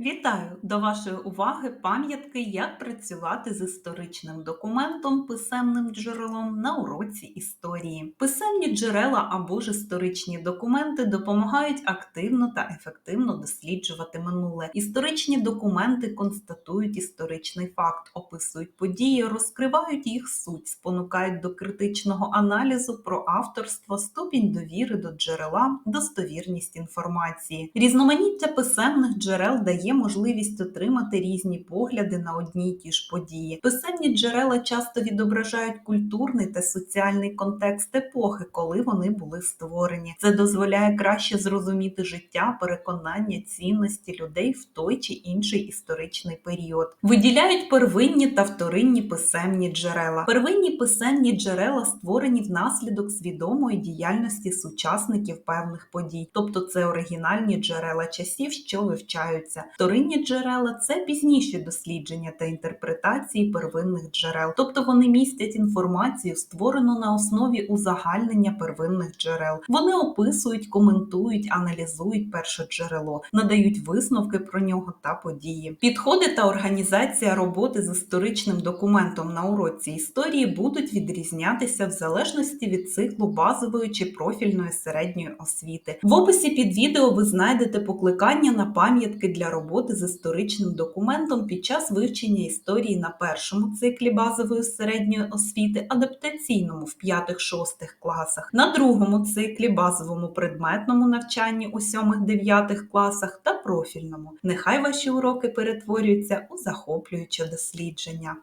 Вітаю! До вашої уваги пам'ятки, як працювати з історичним документом, писемним джерелом на уроці історії. Писемні джерела або ж історичні документи допомагають активно та ефективно досліджувати минуле. Історичні документи констатують історичний факт, описують події, розкривають їх суть, спонукають до критичного аналізу про авторство, ступінь довіри до джерела, достовірність інформації. Різноманіття писемних джерел дає можливість отримати різні погляди на одні й ті ж події. Писемні джерела часто відображають культурний та соціальний контекст епохи, коли вони були створені. Це дозволяє краще зрозуміти життя, переконання, цінності людей в той чи інший історичний період. Виділяють первинні та вторинні писемні джерела. Первинні писемні джерела створені внаслідок свідомої діяльності сучасників певних подій, тобто це оригінальні джерела часів, що вивчаються. Вторинні джерела це пізніші дослідження та інтерпретації первинних джерел, тобто вони містять інформацію, створену на основі узагальнення первинних джерел. Вони описують, коментують, аналізують перше джерело, надають висновки про нього та події. Підходи та організація роботи з історичним документом на уроці історії будуть відрізнятися в залежності від циклу базової чи профільної середньої освіти. В описі під відео ви знайдете покликання на пам'ятки для роботи з історичним документом під час вивчення історії на першому циклі базової середньої освіти, адаптаційному в 5-6 класах, на другому циклі базовому предметному навчанні у 7-9 класах та профільному. Нехай ваші уроки перетворюються у захоплююче дослідження.